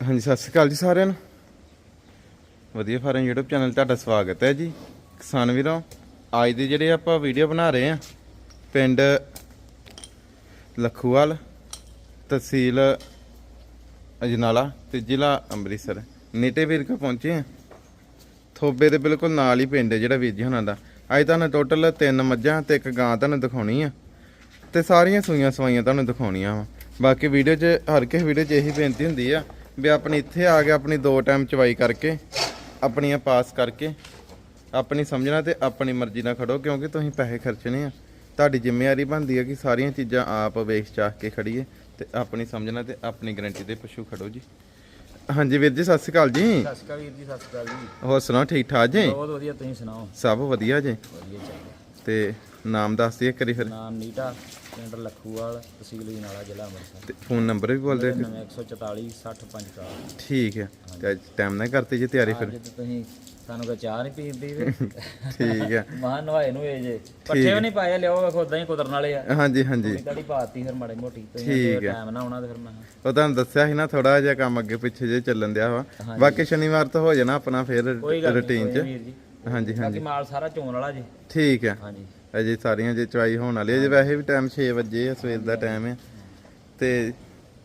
ਹਾਂਜੀ, ਸਤਿ ਸ਼੍ਰੀ ਅਕਾਲ ਜੀ ਸਾਰਿਆਂ ਨੂੰ। ਵਧੀਆ ਫਾਰਮ YouTube ਚੈਨਲ ਤੁਹਾਡਾ ਸਵਾਗਤ ਹੈ ਜੀ। ਕਿਸਾਨ ਵੀਰੋ, ਅੱਜ ਦੇ ਜਿਹੜੇ ਆਪਾਂ ਵੀਡੀਓ ਬਣਾ ਰਹੇ ਆ ਪਿੰਡ ਲਖੂਵਾਲ, ਤਹਿਸੀਲ ਅਜਨਾਲਾ ਤੇ ਜ਼ਿਲ੍ਹਾ ਅੰਮ੍ਰਿਤਸਰ। ਨੇਟੇ ਵੀਰ ਕੋ ਪਹੁੰਚੇ ਆ ਥੋਬੇ ਦੇ ਬਿਲਕੁਲ ਨਾਲ ਹੀ ਪਿੰਡ ਹੈ ਜਿਹੜਾ ਵੀਰ ਜੀ ਹੁਣਾਂ ਦਾ। ਅੱਜ ਤੁਹਾਨੂੰ ਟੋਟਲ ਤਿੰਨ ਮੱਝਾਂ ਤੇ ਇੱਕ ਗਾਂ ਤੁਹਾਨੂੰ ਦਿਖਾਉਣੀ ਆ। ਤੇ ਸਾਰੀਆਂ ਸੂਈਆਂ ਸਵਾਈਆਂ ਤੁਹਾਨੂੰ ਦਿਖਾਉਣੀਆਂ ਵਾ। ਬਾਕੀ ਵੀਡੀਓ 'ਚ, ਹਰ ਕਿਸੇ ਵੀਡੀਓ 'ਚ ਇਹੀ ਬੇਨਤੀ ਹੁੰਦੀ ਆ ਵੀ ਆਪਣੀ ਇੱਥੇ ਆ ਕੇ ਆਪਣੀ ਦੋ ਟਾਈਮ ਚਵਾਈ ਕਰਕੇ ਆਪਣੀਆਂ ਪਾਸ ਕਰਕੇ ਆਪਣੀ ਸਮਝਣਾ ਤੇ ਆਪਣੀ ਮਰਜ਼ੀ ਨਾਲ ਖੜੋ ਕਿਉਂਕਿ ਤੁਸੀਂ ਪੈਸੇ ਖਰਚਣੇ ਆ। ਤੁਹਾਡੀ ਜ਼ਿੰਮੇਵਾਰੀ ਬਣਦੀ ਹੈ ਕਿ ਸਾਰੀਆਂ ਚੀਜ਼ਾਂ ਆਪ ਵੇਖ ਚਾਖ ਕੇ ਖੜੀਏ ਤੇ ਆਪਣੀ ਸਮਝਣਾ ਤੇ ਆਪਣੀ ਗਾਰੰਟੀ ਤੇ ਪਸ਼ੂ ਖੜੋ ਜੀ। ਹਾਂਜੀ ਵੀਰ ਜੀ ਸਤਿ ਸ਼੍ਰੀ ਅਕਾਲ ਜੀ। ਸਤਿ ਸ਼੍ਰੀ ਅਕਾਲ ਵੀਰ ਜੀ ਸਤਿ ਸ਼੍ਰੀ ਅਕਾਲ ਜੀ। ਹੋਰ ਸੁਣਾਓ ਠੀਕ ਠਾਕ ਜੀ? ਬਹੁਤ ਵਧੀਆ ਤੁਸੀਂ ਸੁਣਾਓ? ਸਭ ਵਧੀਆ ਜੀ। ਵਧੀਆ ਚਾਹੀਦਾ ਤੇ ਨਾਮ ਦੱਸ ਦਈਏ ਕਰੀ ਫਿਰ। ਨਾਮ ਨੀਟਾ ਪਿੰਡ ਲੱਖੂਵਾਲ ਤਹਿਸੀਲ ਜਨਾਲਾ ਜ਼ਿਲ੍ਹਾ ਅੰਮ੍ਰਿਤਸਰ। ਤੇ ਫੋਨ ਨੰਬਰ ਵੀ ਬੋਲ ਦਿਓ 9144 60 ਠੀਕ ਹੈ। ਤੇ ਟਾਈਮ ਨਾਲ ਕਰਤੀ ਜੀ ਤਿਆਰੀ ਫਿਰ। ਅੱਜ ਤੇ ਤੁਸੀਂ ਸਾਨੂੰ ਕੋ ਚਾਹ ਨਹੀਂ ਪੀਂਦੀ ਤੇ ਠੀਕ ਹੈ। ਮਾਂ ਨਵਾਏ ਨੂੰ ਇਹ ਜੇ। ਪੱਠੇ ਵੀ ਨਹੀਂ ਪਾਏ ਲਿਆਓ ਵੇਖੋ ਉਦਾਂ ਹੀ ਕੁਦਰਨ ਵਾਲੇ ਆ। ਹਾਂਜੀ ਹਾਂਜੀ। ਤੜੀ ਪਾਤੀ ਫਿਰ ਮਾੜੀ ਮੋਟੀ। ਹੈ। ਟਾਈਮ ਨਾ ਆਉਣਾ ਤੇ ਫਿਰ ਮੈਂ ਉਹ ਤੁਹਾਨੂੰ ਦੱਸਿਆ ਸੀ ਨਾ ਥੋੜਾ ਜਿਹਾ ਕੰਮ ਅੱਗੇ ਪਿੱਛੇ ਜੇ ਚੱਲਣ ਦਿਆ ਵਾ। ਬਾਕੀ ਸ਼ਨੀਵਾਰ ਤੋਂ ਹੋ ਜਾਣਾ ਆਪਣਾ ਫਿਰ ਰੁਟੀਨ ਚ। ਹਾਂਜੀ ਬਾਕੀ ਹਾਂਜੀ। ਮਾਲ ਸਾਰਾ ਚੋਣ ਵਾਲਾ ਜੀ। ਠੀਕ ਹੈ ਹਾਂਜੀ। ਅਜੇ ਸਾਰੀਆਂ ਜੇ ਚਵਾਈ ਹੋਣ ਵਾਲੀ ਹੈ ਜੇ ਵੈਸੇ ਵੀ ਟਾਈਮ 6 ਵਜੇ ਆ ਸਵੇਰ ਦਾ ਟਾਈਮ ਹੈ ਤੇ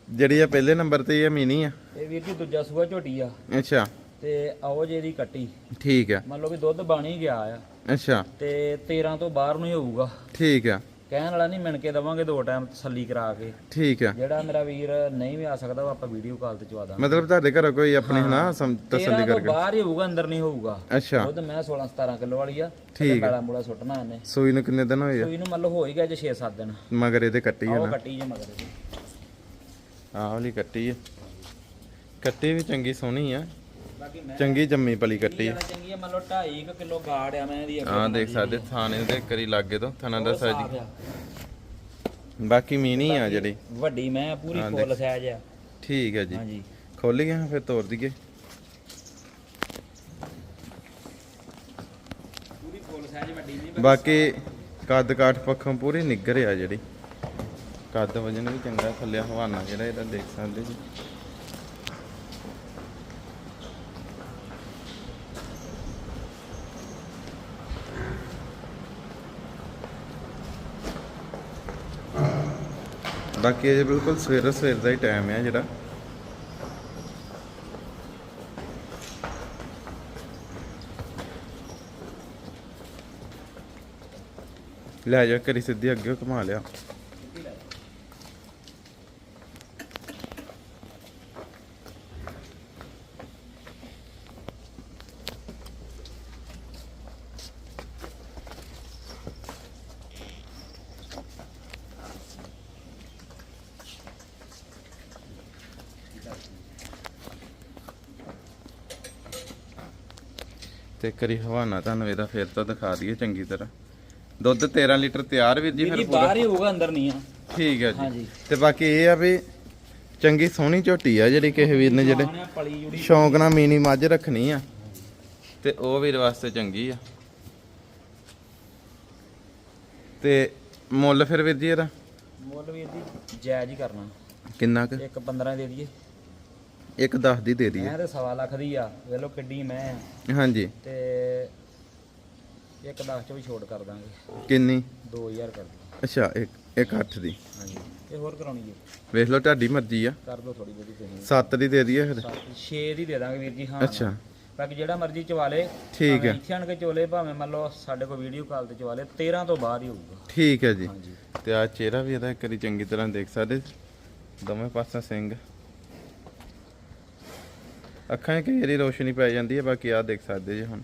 ਜਿਹੜੀ ਆ ਪਹਿਲੇ ਨੰਬਰ ਤੇ ਇਹ ਮੀਨੀ ਆ। ਇਹ ਵੀਰ ਜੀ ਦੂਜਾ ਸੂਆ ਝੋਟੀ ਆ। ਅੱਛਾ। ਤੇ ਆਓ ਜੇ ਦੀ ਕੱਟੀ। ਠੀਕ ਹੈ ਮੰਨ ਲਓ ਵੀ ਦੁੱਧ ਬਣ ਹੀ ਗਿਆ ਆ। ਅੱਛਾ। ਤੇ 13 ਤੋਂ ਬਾਹਰ ਨੂੰ ਹੀ ਹੋਊਗਾ। ਠੀਕ ਹੈ ਕਹਿਣ ਵਾਲਾ ਨਹੀਂ ਮਿਣ ਕੇ ਦਵਾਂਗੇ ਦੋ ਟਾਈਮ ਤਸੱਲੀ ਕਰਾ ਕੇ। ਠੀਕ ਹੈ ਜਿਹੜਾ ਮੇਰਾ ਵੀਰ ਨਹੀਂ ਵੀ ਆ ਸਕਦਾ ਉਹ ਆਪਾਂ ਵੀਡੀਓ ਕਾਲ ਤੇ ਚਵਾ ਦਾਂਗੇ। ਮਤਲਬ ਤੁਹਾਡੇ ਘਰੋਂ ਕੋਈ ਆਪਣੀ ਹਨਾ ਸਮ- 13 ਤਸੱਲੀ ਤੋਂ ਕਰਕੇ। ਬਾਹਰ ਹੀ ਹੋਊਗਾ ਅੰਦਰ ਨਹੀਂ ਹੋਊਗਾ। ਅੱਛਾ। ਦੁੱਧ ਮੈਂ 16 17 ਕਿਲੋ ਵਾਲੀ ਆ ਠੀਕ ਕਾਲਾ ਮੂਲਾ ਸੁੱਟਣਾ ਇਹਨੇ। ਸੂਈ ਨੂੰ ਕਿੰਨੇ ਦਿਨ ਹੋਏ ਆ? ਸੂਈ ਨੂੰ ਮੰਨ ਲਓ ਹੋ ਹੀ ਗਿਆ ਜੇ 6-7 ਦਿਨ। ਮਗਰ ਇਹਦੇ ਕੱਟੀ ਆ ਨਾ। ਕੱਟੀ ਜੇ ਮਗਰ ਇਹਦੇ। ਆਹ ਵਾਲੀ ਕੱਟੀ ਆ। ਕੱਟੀ ਵੀ ਚੰਗੀ ਸੋਹਣੀ ਆ। ਬਾਕੀ ਮੈਂ ਚੰਗੀ ਜੰਮੀ ਪਲੀ ਕੱਟੀ ਆ। ਚੰਗੀ ਆ। ਮੰਨ ਲਓ 2.5 ਕਿਲੋ ਗਾੜ ਆ ਮੈਂ ਇਹਦੀ ਆਹ ਦੇਖ ਸਕਦੇ ਥਾਣੇ ਦੇ ਕਰੀ ਲਾਗੇ ਤੋਂ ਥਾਣਾ ਦਾ ਸਾਈਜ਼। ਬਾਕੀ ਮੀਨੀ ਆ ਜਿਹੜੀ। ਵੱਡੀ ਮੈਂ ਪੂਰੀ ਫੁੱਲ ਸਾਈਜ਼ ਆ। ਠੀਕ ਹੈ ਜੀ। ਹਾਂਜੀ। ਖੋਲ ਗਿਆ ਫਿਰ ਤੋੜ ਦਈਏ। ਪੂਰੀ ਫੁੱਲ ਸਾਈਜ਼ ਵੱਡੀ ਨਹੀਂ ਬਾਕੀ ਕੱਦ ਕਾਠ ਪੱਖੋਂ ਪੂਰੀ ਨਿੱਗਰ ਆ ਜਿਹੜੀ। ਕੱਦ ਵਜਨ ਵੀ ਚੰਗਾ ਥੱਲੇ ਹਵਾਨਾ ਜਿਹੜਾ ਇਹਦਾ ਦੇਖ ਸਕਦੇ ਜੀ। ਬਾਕੀ ਇਹ ਬਿਲਕੁਲ ਸਵੇਰ ਸਵੇਰ ਦਾ ਹੀ ਟਾਈਮ ਹੈ ਜਿਹੜਾ। ਲੈ ਜਾ, ਕਰੀ ਸਿੱਧੀ ਅੱਗੇ ਘੁਮਾ ਲਿਆ। ਤੇ ਕਰੀ ਹਵਾਨਾ ਤੁਹਾਨੂੰ ਇਹਦਾ ਫੇਰ ਤੋਂ ਦਿਖਾ ਦਈਏ ਚੰਗੀ ਤਰ੍ਹਾਂ। ਦੁੱਧ 13 ਲੀਟਰ ਤਿਆਰ ਵੀਰ ਜੀ ਜੀ ਫਿਰ ਪੂਰਾ? ਬਾਹਰ ਹੀ ਹੋਊਗਾ ਅੰਦਰ ਨਹੀਂ ਆ। ਠੀਕ ਹੈ ਜੀ। ਹਾਂਜੀ। ਤੇ ਬਾਕੀ ਇਹ ਆ ਵੀ ਚੰਗੀ ਸੋਹਣੀ ਝੋਟੀ ਆ ਜਿਹੜੀ ਕਿਸੇ ਵੀਰ ਨੇ ਜਿਹੜੇ ਆਹ ਪਲੀ ਜੁੜੀ। ਸ਼ੌਂਕ ਨਾਲ ਮੀਨੀ ਮੱਝ ਰੱਖਣੀ ਆ। ਤੇ ਉਹ ਵੀਰ ਵਾਸਤੇ ਚੰਗੀ ਆ। ਤੇ ਮੁੱਲ ਫਿਰ ਵੀਰ ਜੀ ਇਹਦਾ? ਮੁੱਲ ਵੀ ਇਹਦੀ ਜਾਇਜ਼ ਹੀ ਕਰਨਾ। ਕਿੰਨਾ ਕੁ? ਇੱਕ 15 ਦੇ ਦਈਏ। ਇੱਕ 10 ਦੀ ਦੇ ਦਈਏ। ਮੈਂ ਤੇ ਸਵਾ ਲੱਖ ਦੀ ਆ ਵੇਖ ਲਓ ਕਿੱਡੀ ਮੈਂ ਆ। ਹਾਂਜੀ। ਤੇ ਇੱਕ 10 ਚ ਵੀ ਛੋਟ ਕਰ ਦਾਂਗੇ। ਕਿੰਨੀ? 2000 ਕਰ ਦਿਓ। ਅੱਛਾ ਇੱਕ ਇੱਕ 8 ਦੀ। ਹਾਂਜੀ ਇਹ ਹੋਰ ਕਰਾਉਣੀ ਜੀ ਵੇਖ ਲਓ ਤੁਹਾਡੀ ਮਰਜ਼ੀ ਆ। ਕਰ ਦਿਓ ਥੋੜੀ ਬਹੁਤੀ ਤੁਸੀਂ। 7 ਦੀ ਦੇ ਦਈਏ ਫਿਰ। 6 ਦੀ ਦੇ ਦਾਂਗੇ ਵੀਰ ਜੀ ਹਾਂ ਅੱਛਾ। ਬਾਕੀ ਜਿਹੜਾ ਮਰਜ਼ੀ ਚਵਾ ਲੇ ਠੀਕ ਭਾਵੇਂ ਹੈ ਇੱਥੇ ਆਣ ਕੇ ਚੋਲੇ ਭਾਵੇਂ ਮੰਨ ਲਓ ਸਾਡੇ ਕੋਲ ਵੀਡੀਓ ਕਾਲ ਤੇ ਚਵਾ ਲੇ 13 ਤੋਂ ਬਾਅਦ ਹੀ ਹੋਊਗਾ। ਠੀਕ ਹੈ ਜੀ। ਹਾਂਜੀ। ਤੇ ਆ ਚਿਹਰਾ ਵੀ ਇਹਦਾ ਇੱਕ ਵਾਰੀ ਚੰਗੀ ਤਰ੍ਹਾਂ ਦੇਖ ਸਕਦੇ। ਦੋਵੇਂ ਪਾਸਾਂ ਸਿੰਘ। ਅੱਖਾਂ 'ਚ ਕਈ ਰੋਸ਼ਨੀ ਪੈ ਜਾਂਦੀ ਹੈ? ਬਾਕੀ ਆ ਦੇਖ ਸਕਦੇ ਜੀ ਹੁਣ।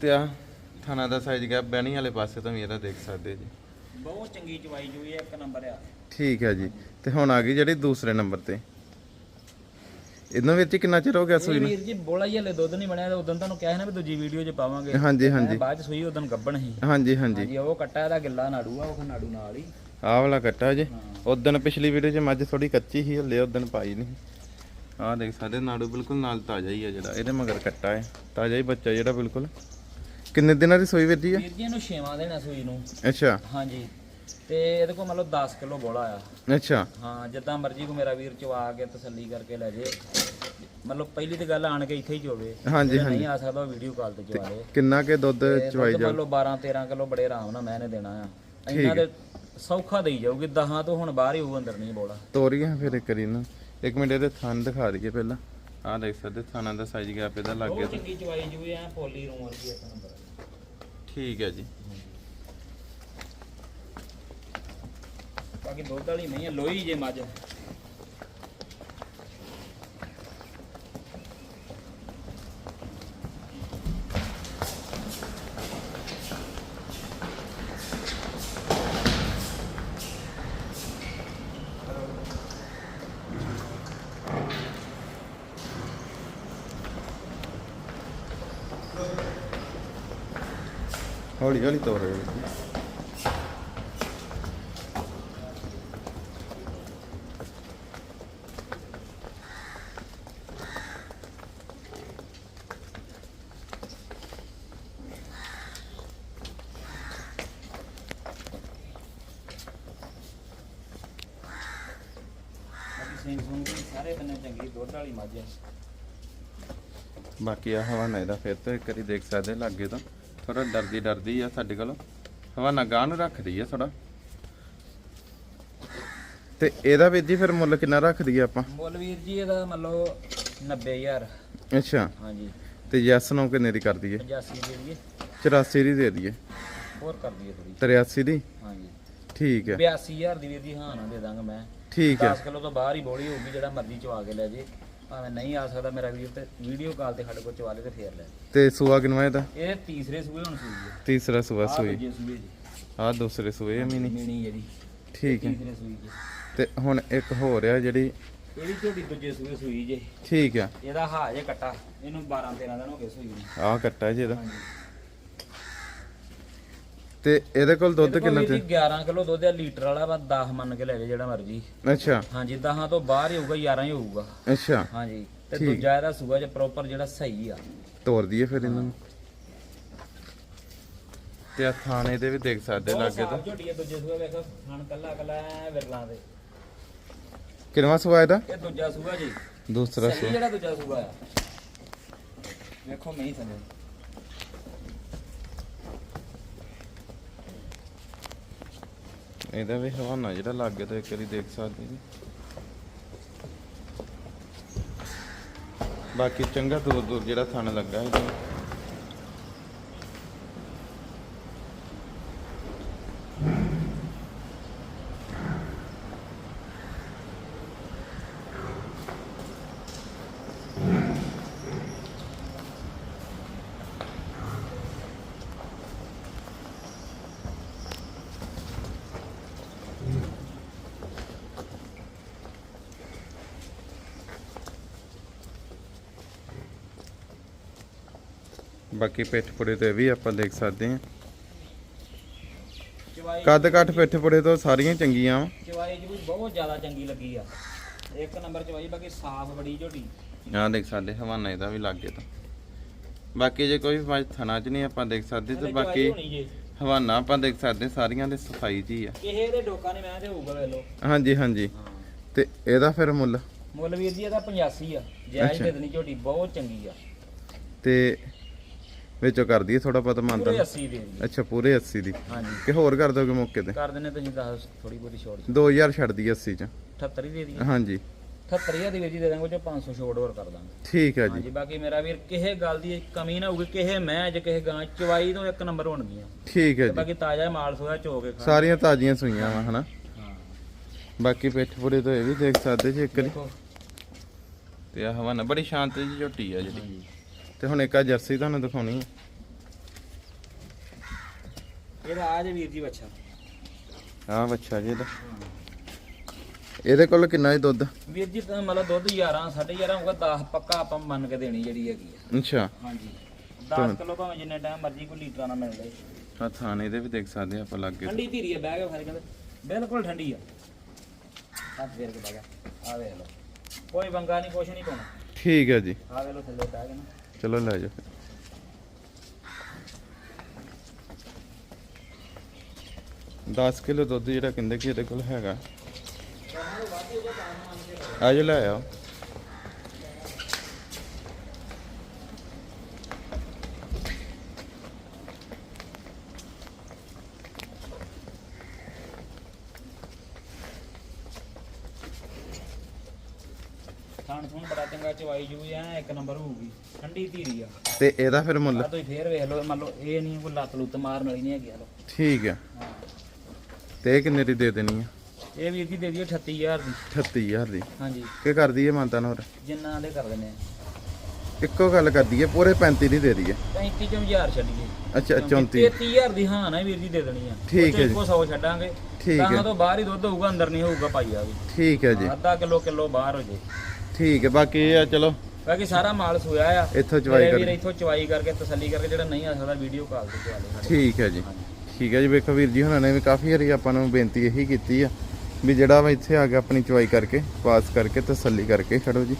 ਤੇ ਆ ਥਾਣਾ ਦਾ ਸਾਈਜ਼ ਗਿਆ ਬਹਿਣੀ ਵਾਲੇ ਪਾਸੇ ਤੋਂ ਵੀ ਇਹਦਾ ਦੇਖ ਸਕਦੇ ਜੀ। ਬਹੁਤ ਚੰਗੀ ਚਵਾਈ ਜੂਈ ਹੈ ਇੱਕ ਨੰਬਰ ਆ। ਠੀਕ ਹੈ ਜੀ। ਤੇ ਹੁਣ ਆ ਗਈ ਜਿਹੜੀ ਦੂਸਰੇ ਨੰਬਰ ਤੇ। ਇਹਨਾਂ ਵਿੱਚ ਕਿੰਨਾ ਚਿਰ ਹੋ ਗਿਆ ਸੂਈ ਨੂੰ? ਵੀਰ ਜੀ ਬੋਲਾ ਹੀ ਹਲੇ ਦੁੱਧ ਨਹੀਂ ਬਣਿਆ ਉਦੋਂ ਤੁਹਾਨੂੰ ਕਿਹਾ ਸੀ ਨਾ ਵੀ ਦੂਜੀ ਵੀਡੀਓ 'ਚ ਪਾਵਾਂਗੇ। ਹਾਂਜੀ ਹਾਂਜੀ। ਬਾਅਦ 'ਚ ਸੂਈ ਉਦੋਂ ਗੱਬਣ ਸੀ। ਹਾਂਜੀ ਹਾਂਜੀ। ਹਾਂਜੀ ਉਹ ਕੱਟਾ ਇਹਦਾ ਗਿੱਲਾ ਨਾੜੂ ਆ ਉਹ ਨਾੜੂ ਨਾਲ ਹੀ। ਆਹ ਵਾਲਾ ਕੱਟਾ ਜੀ। ਉਦੋਂ ਪਿਛਲੀ ਵੀਡੀਓ 'ਚ ਮੱਝ ਥੋੜੀ ਕੱਚੀ ਸੀ ਹਲੇ ਉਦੋਂ ਪਾਈ ਨਹੀਂ। ਆਹ ਦੇਖ ਸਕਦੇ ਨਾੜੂ ਬਿਲਕੁਲ ਨਾਲ ਤਾਜ਼ਾ ਹੀ ਆ ਜਿਹੜਾ ਇਹਦੇ ਮਗਰ ਕੱਟਾ ਹੈ। ਤਾਜ਼ਾ ਹੀ ਬੱਚਾ ਜਿਹੜਾ ਬਿਲਕੁਲ। ਕਿੰਨੇ ਦਿਨਾਂ ਦੀ ਸੋਈ ਵੀਰ ਆ? ਵੀਰ ਜੀ ਇਹਨੂੰ ਛੇਵਾਂ ਦੇਣਾ ਸੂਈ ਨੂੰ। ਅੱਛਾ। ਹਾਂਜੀ। ਤੇ ਇਹਦੇ ਕੋਲ ਮਤਲਬ 10 ਕਿਲੋ ਬੋਲਾ ਆ। ਅੱਛਾ। ਹਾਂ ਜਿੱਦਾਂ ਮਰਜ਼ੀ ਕੋ ਮੇਰਾ ਵੀਰ ਚਵਾ ਕੇ ਤਸੱਲੀ ਕਰਕੇ ਲੈ ਜੇ। ਮਤਲਬ ਪਹਿਲੀ ਤੇ ਗੱਲ ਆਣ ਕੇ ਇੱਥੇ ਹੀ ਚੋਵੇ। ਹਾਂਜੀ ਹਾਂਜੀ ਨਹੀਂ ਆ ਸਕਦਾ ਵੀਡੀਓ ਕਾਲ ਤੇ ਚਵਾ ਲੇ। ਕਿੰਨਾ ਕੇ ਦੁੱਧ ਚਵਾਈ ਜਾ ਮੰਨ ਲਓ 12 13 ਕਿਲੋ ਬੜੇ ਆਰਾਮ ਨਾਲ ਮੈਂ ਨੇ ਦੇਣਾ ਆ। ਇਹਨਾਂ ਦੇ ਸੌਖਾ ਦੇਈ ਜਾਊਗੀ ਦਹਾਂ ਤੋਂ ਹੁਣ ਬਾਹਰ ਹੀ ਹੋਊ ਅੰਦਰ ਨਹੀਂ ਬੋਲਾ। ਤੋਰੀਆਂ ਫਿਰ ਇੱਕ ਵਾਰੀ ਨਾ। ਇੱਕ ਮਿੰਟ ਇਹਦੇ ਥਣ ਦਿਖਾ ਦਈਏ ਪਹਿਲਾਂ। ਆਹ ਦੇਖ ਸਕਦੇ ਥਾਣਾ ਦਾ ਸਾਈਜ਼ ਗੈਪ ਇਹਦਾ ਲੱਗ ਗਿਆ। ਬਹੁਤ ਚੰਗੀ ਚਵਾਈ ਜੂਈ ਐ ਪੋਲੀ ਰੂਮ ਵਰਗੀ ਇੱਕ ਨੰਬਰ ਠੀਕ ਹੈ ਜੀ। ਬਾਕੀ ਦੁੱਧ ਵਾਲੀ ਨਹੀਂ ਹੈ ਲੋਈ ਜੇ ਮੱਝ। ਹੌਲੀ ਹੌਲੀ ਤੋਰ ਰਹੇ ਬਾਕੀ ਸਿੰਘ ਸੁੰਗ ਵੀ ਸਾਰੇ ਬੰਨੇ ਚੰਗੀ ਦੁੱਧ ਵਾਲੀ ਮੱਝ ਹੈ ਬਾਕੀ ਆ ਹਵਾਨਾ ਇਹਦਾ ਫਿਰ ਤੋਂ ਇੱਕ ਵਾਰੀ ਦੇਖ ਸਕਦੇ ਲੱਗੇ ਤਾਂ। ਥੋੜਾ ਡਰਦੀ ਡਰਦੀ ਆ ਸਾਡੇ ਕੋਲ। ਹਵਾਨਾ ਗਾਂ ਨੂੰ ਰੱਖਦੀ ਆ ਥੋੜਾ ਤੇ ਇਹਦਾ ਵੀਰ ਜੀ ਫਿਰ ਮੁੱਲ ਕਿੰਨਾ ਰੱਖਦੀ ਆ ਆਪਾਂ? ਮੁੱਲ ਵੀਰ ਜੀ ਇਹਦਾ ਮੰਨ ਲਓ 90000 ਅੱਛਾ। ਹਾਂਜੀ। ਤੇ ਯੈਸ ਨੋ ਕਿੰਨੇ ਦੀ ਕਰ ਦਈਏ? 85 ਦੇ ਦਈਏ। 84 ਦੀ ਦੇ ਦਈਏ। ਹੋਰ ਕਰ ਦਈਏ ਥੋੜੀ 83 ਦੀ? ਹਾਂਜੀ। ਠੀਕ ਹੈ 82000 ਦੀ ਵੀਰ ਜੀ ਹਾਂ ਨਾ ਦੇ ਦਾਂਗਾ ਮੈਂ। ਠੀਕ ਹੈ 10 ਕਿਲੋ ਤੋਂ ਬਾਹਰ ਹੀ ਬੋਲੀ ਹੋਊਗੀ ਜਿਹੜਾ ਮਰਜ਼ੀ ਚਵਾ ਕੇ ਲੈ ਜੇ। ਭਾਵੇਂ ਨਹੀਂ ਆ ਸਕਦਾ ਮੇਰਾ ਵੀਰ ਤੇ ਵੀਡੀਓ ਕਾਲ ਤੇ ਸਾਡੇ ਕੋਲ ਚਵਾ ਲੇ ਤੇ ਫੇਰ ਲੈ ਤੇ ਸੂਆ ਕਿਨਵਾ ਇਹਦਾ ਇਹ ਤੀਸਰੇ ਸੂਏ ਹੁਣ ਸੂਈ ਹੈ ਤੀਸਰਾ ਸੂਆ ਆਹ ਸੂਈ। ਦੂਜੇ ਸੂਏ ਜੀ। ਆ ਦੂਸਰੇ ਸੂਏ ਆ ਮੀਨੀ। ਮੀਣੀ ਜਿਹੜੀ ਠੀਕ ਹੈ। ਤੀਸਰੇ ਸੂਈ ਜੀ। ਤੇ ਹੁਣ ਇੱਕ ਹੋਰ ਆ ਜਿਹੜੀ ਇਹਦੀ ਝੋਟੀ ਦੂਜੇ ਸੂਏ ਸੂਈ ਜੇ। ਠੀਕ ਆ। ਇਹਦਾ ਹਾ ਜੇ ਕੱਟਾ। ਇਹਨੂੰ 12 13 ਦਿਨ ਹੋ ਗਏ ਸੂਈ ਨੂੰ। ਆਹ ਕੱਟਾ ਜੀ ਇਹਦਾ। ਹਾਂਜੀ। ਤੇ ਇਹਦੇ ਕੋਲ ਦੁੱਧ ਕਿੰਨਾ ਤੇ ਜੀ 11 ਕਿਲੋ ਦੁੱਧ ਆ ਲੀਟਰ ਵਾਲਾ ਵਾ 10 ਮੰਨ ਕੇ ਲੈ ਜੇ ਜਿਹੜਾ ਮਰਜ਼ੀ। ਅੱਛਾ। ਹਾਂਜੀ 10 ਤੋਂ ਬਾਹਰ ਹੀ ਹੋਊਗਾ 11 ਹੀ ਹੋਊਗਾ। ਅੱਛਾ। ਹਾਂਜੀ ਤੇ। ਦੂਜਾ ਇਹਦਾ ਸੂਆ ਜੇ ਪ੍ਰੋਪਰ ਜਿਹੜਾ ਸਹੀ ਆ। ਤੋਰ ਦਈਏ ਫਿਰ ਇਹਨਾਂ। ਨੂੰ ਤੇ ਆ ਥਾਣੇ ਦੇ ਵੀ ਦੇਖ ਸਕਦੇ ਲੱਗੇ ਤਾਂ। ਸਾਫ਼ ਝੋਟੀ ਆ ਦੂਜੇ ਸੂਆ ਵੇਖੋ ਹਣ ਕੱਲਾ ਕੱਲਾ ਵਿਰਲਾਂ ਦੇ। ਕਿੰਨਵਾ ਸੂਆ ਇਹਦਾ? ਇਹ ਦੂਜਾ ਸੂਆ ਜੀ। ਦੂਸਰਾ ਸੂਆ। ਜਿਹੜਾ ਦੂਜਾ ਸੂਆ ਆ। ਵੇਖੋ ਮੈਂ ਹੀ ਸਮਝ ਇਹਦਾ ਵੀ ਹਵਾਨਾ ਜਿਹੜਾ ਲੱਗੇ ਤਾਂ ਇੱਕ ਵਾਰੀ ਦੇਖ ਸਕਦੇ ਜੀ ਬਾਕੀ ਚੰਗਾ ਦੂਰ ਦੂਰ ਜਿਹੜਾ ਥਣ ਲੱਗਾ ਇਹਦਾ। ਬਾਕੀ ਪਿੱਠ ਪੁੜੇ ਤੇ ਵੀ ਆਪਾਂ ਦੇਖ ਸਕਦੇ ਹਾਂ। ਕੱਦ ਕੱਟ ਪਿੱਠ ਪੁੜੇ ਤੋਂ ਸਾਰੀਆਂ ਚੰਗੀਆਂ ਵਾ। ਚਵਾਈ ਜੀ ਬਹੁਤ ਜ਼ਿਆਦਾ ਚੰਗੀ ਲੱਗੀ ਆ। ਇੱਕ ਨੰਬਰ ਚਵਾਈ ਬਾਕੀ ਸਾਫ਼ ਬੜੀ ਝੋਟੀ। ਆਹ ਦੇਖ ਸਕਦੇ ਹਵਾਨਾ ਇਹਦਾ ਵੀ ਲੱਗੇ ਤਾਂ। ਬਾਕੀ ਜੇ ਕੋਈ ਮੱਝ ਥਣਾ ਚ ਨਹੀਂ ਆਪਾਂ ਦੇਖ ਸਕਦੇ ਤੇ ਬਾਕੀ ਹਵਾਨਾ ਆਪਾਂ ਦੇਖ ਸਕਦੇ ਸਾਰੀਆਂ ਦੇ ਸਫ਼ਾਈ ਜੀ ਆ। ਕਿਸੇ ਦੇ ਡੋਕਾ ਨੇ ਮੈਂ ਤੇ ਹੋਊਗਾ ਵੇ ਲੋ ਹਾਂਜੀ ਹਾਂਜੀ। ਤੇ ਇਹਦਾ ਫਿਰ ਮੁੱਲ? ਮੁੱਲ ਵੀਰ ਜੀ ਇਹਦਾ 85 ਆ। ਜਾਇਜ਼। ਦੇ ਦੇਣੀ ਝੋਟੀ ਬਹੁਤ ਚੰਗੀ ਆ। ਤੇ ਵਿੱਚੋਂ ਕਰ ਦਈਏ ਥੋੜਾ ਪੂਰੇ ਮੰਨਦਾ 80 ਦੇ ਜੀ। ਅੱਛਾ ਪੂਰੇ 80 ਦੀ। ਹਾਂਜੀ। ਕਿ ਹੋਰ ਕਰ ਦੋਗੇ ਮੌਕੇ ਤੇ? ਕਰ ਦਿੰਨੇ ਤੁਸੀਂ 10 ਥੋੜੀ ਬਹੁਤੀ ਛੋੜ 2000 ਛੱਡ ਦਈਏ 80 ਚ। 78 ਹੀ ਦੇ ਦੀ ਹਾਂਜੀ। 78 ਹੀ ਦੀ ਵੀਰ ਜੀ ਦੇ ਦਾਂਗੇ 'ਚੋਂ 500 ਛੋੜ ਹੋਰ ਕਰ ਦਾਂਗੇ। ਠੀਕ ਹੈ ਜੀ। ਹਾਂਜੀ ਬਾਕੀ ਮੇਰਾ ਵੀਰ ਕਿਸੇ ਗੱਲ ਦੀ ਕਮੀ ਨਾ ਹੋਊਗੀ ਕਿਸੇ ਮੈਂ ਜੇ ਕਿਸੇ ਗਾਂ ਚਵਾਈ ਤੋਂ ਇੱਕ ਨੰਬਰ ਹੋਣਗੀਆਂ। ਠੀਕ ਹੈ ਜੀ। ਬਾਕੀ ਤਾਜ਼ਾ ਮਾਲ ਸੋਇਆ ਚੋ ਕੇ ਖਾ ਸਾਰੀਆਂ ਤਾਜ਼ੀਆਂ ਸੂਈਆਂ ਵਾ ਹਨਾ? ਬਾਕੀ ਪਿੱਠ ਪੁੜੇ ਤੋਂ ਇਹ ਵੀ ਦੇਖ ਸਕਦੇ ਜੀ ਇੱਕ ਵਾਰੀ ਦੇਖੋ। ਤੇ ਆ ਹਵਾਨਾ ਬੜੀ ਸ਼ਾਂਤ ਜੀ ਝੋਟੀ ਆ ਜਿਹੜੀ। ਤੇ ਹੁਣ ਇੱਕ ਆ ਜਰਸੀ ਤੁਹਾਨੂੰ ਦਿਖਾਉਣੀ ਹੈ ਇਹਦਾ ਆ ਜੇ ਵੀਰ ਜੀ ਬੱਚਾ ਆਹ ਬੱਚਾ ਜੀ ਇਹਦਾ। ਇਹਦੇ ਕੋਲ ਕਿੰਨਾ ਹੀ ਦੁੱਧ? ਵੀਰ ਜੀ ਤਾਂ ਮਤਲਬ ਦੁੱਧ 11 11.5 ਹੋਊਗਾ 10 ਪੱਕਾ ਆਪਾਂ ਮੰਨ ਕੇ ਦੇਣੀ ਜਿਹੜੀ ਹੈਗੀ ਆ। ਅੱਛਾ। ਹਾਂਜੀ। 10 ਕਿਲੋ ਭਾਵੇਂ ਜਿੰਨੇ ਟਾਈਮ ਮਰਜ਼ੀ ਕੋਈ ਲੀਟਰਾਂ ਨਾਲ ਮਿਲ ਜਾਏ। ਆ ਥਾਣੇ ਦੇ ਵੀ ਦੇਖ ਸਕਦੇ ਆ ਆਪਾਂ ਲੱਗੇ ਠੰਡੀ ਧੀਰੀ ਆ ਬਹਿ ਕੇ ਫਿਰ ਕਹਿੰਦੇ। ਬਿਲਕੁਲ ਠੰਡੀ ਆ। ਹੱਥ ਫੇਰ ਕੇ ਬਹਿ ਗਿਆ। ਆ ਵੇਖ ਲਓ। ਕੋਈ ਵੰਗਾ ਨਹੀਂ ਕੁਛ ਨਹੀਂ ਪਾਉਣਾ। ਠੀਕ ਹੈ ਜੀ। ਆ ਵੇਖ ਲਓ ਥੱਲੇ ਬਹਿ ਕੇ ਨਾ। ਚਲੋ ਲੈ ਜਾਓ ਫਿਰ। 10 ਕਿਲੋ ਦੁੱਧ ਜਿਹੜਾ ਕਹਿੰਦੇ ਕਿ ਇਹਦੇ ਕੋਲ ਹੈਗਾ ਆ ਆਜੋ ਲੈ ਆਓ ਥਾਣ ਥੂਣ ਬੜਾ ਚੰਗਾ ਚਵਾਈ ਜੂ ਐ ਇੱਕ ਨੰਬਰ ਹੋਊਗੀ। ਠੰਡੀ ਧੀਰੀ ਆ। ਤੇ ਇਹਦਾ ਫਿਰ ਮੁੱਲ? ਆ ਤੁਸੀਂ ਫੇਰ ਵੇਖ ਲਓ ਮੰਨ ਲਓ ਇਹ ਨਹੀਂ ਕੋਈ ਲੱਤ ਲੁੱਤ ਮਾਰਨ ਵਾਲੀ ਨਹੀਂ ਹੈਗੀ ਆ ਲੋ ਠੀਕ ਆ। ਤੇ ਇਹ ਕਿੰਨੇ ਦੀ ਦੇ ਦੇਣੀ ਆ? ਇਹ ਵੀਰ ਜੀ ਦੇ ਦਿਓ 38000 ਦੀ। 38000 ਦੀ। ਹਾਂਜੀ। ਕੀ ਕਰਦੀ ਏ ਮਾਨਤਾ ਹੋਰ? ਜਿੰਨਾ ਦੇ ਕਰ ਦਿੰਦੇ ਆ। ਇੱਕੋ ਗੱਲ ਕਰਦੀ ਏ ਪੂਰੇ 35 ਦੀ ਦੇ ਦਈਏ 35 ਚੋਂ 1000 ਛੱਡੀਏ। ਅੱਛਾ 34 33000 ਦੀ ਹਾਂ ਨਾ ਵੀਰ ਜੀ ਦੇ ਦੇਣੀ ਆ। ਠੀਕ ਹੈ ਜੀ। ਇੱਕੋ 100 ਛੱਡਾਂਗੇ। ਠੀਕ ਹੈ। ਤਾਂ ਤੋਂ ਬਾਹਰ ਹੀ ਦੁੱਧ ਹੋਊਗਾ ਅੰਦਰ ਨਹੀਂ ਹੋਊਗਾ ਭਾਈ ਆ ਵੀ। ਠੀਕ ਹੈ ਜੀ। ਅੱਧਾ ਕਿਲੋ ਕਿਲੋ ਬਾਹਰ ਹੋ ਜੇ। ਠੀਕ ਹੈ ਬਾਕੀ ਇਹ ਆ ਚਲੋ। ਬਾਕੀ ਸਾਰਾ ਮਾਲ ਸੋਇਆ ਆ। ਇੱਥੋਂ ਚਵਾਈ ਕਰ ਵੀਰ ਇੱਥੋਂ ਚਵਾਈ ਕਰਕੇ ਤਸੱਲੀ ਕਰਕੇ ਜਿਹੜਾ ਨਹੀਂ ਆ ਸਕਦਾ ਵੀਡੀਓ ਕਾਲ ਤੇ ਚਵਾ ਲਓ ਠੀਕ ਹੈ ਜੀ। ਠੀਕ ਹੈ ਜੀ ਵੇਖੋ ਵੀਰ ਜੀ ਹੁਣਾਂ ਨੇ ਵੀ ਕਾਫੀ ਵਾਰੀ ਆਪਾਂ ਨੂੰ ਬੇਨਤੀ ਇਹੀ ਕੀਤੀ ਆ ਵੀ ਜਿਹੜਾ ਵਾ ਇੱਥੇ ਆ ਕੇ ਆਪਣੀ ਚੁਆਈ ਕਰਕੇ ਪਾਸ ਕਰਕੇ ਤਸੱਲੀ ਕਰਕੇ ਖੜੋ ਜੀ।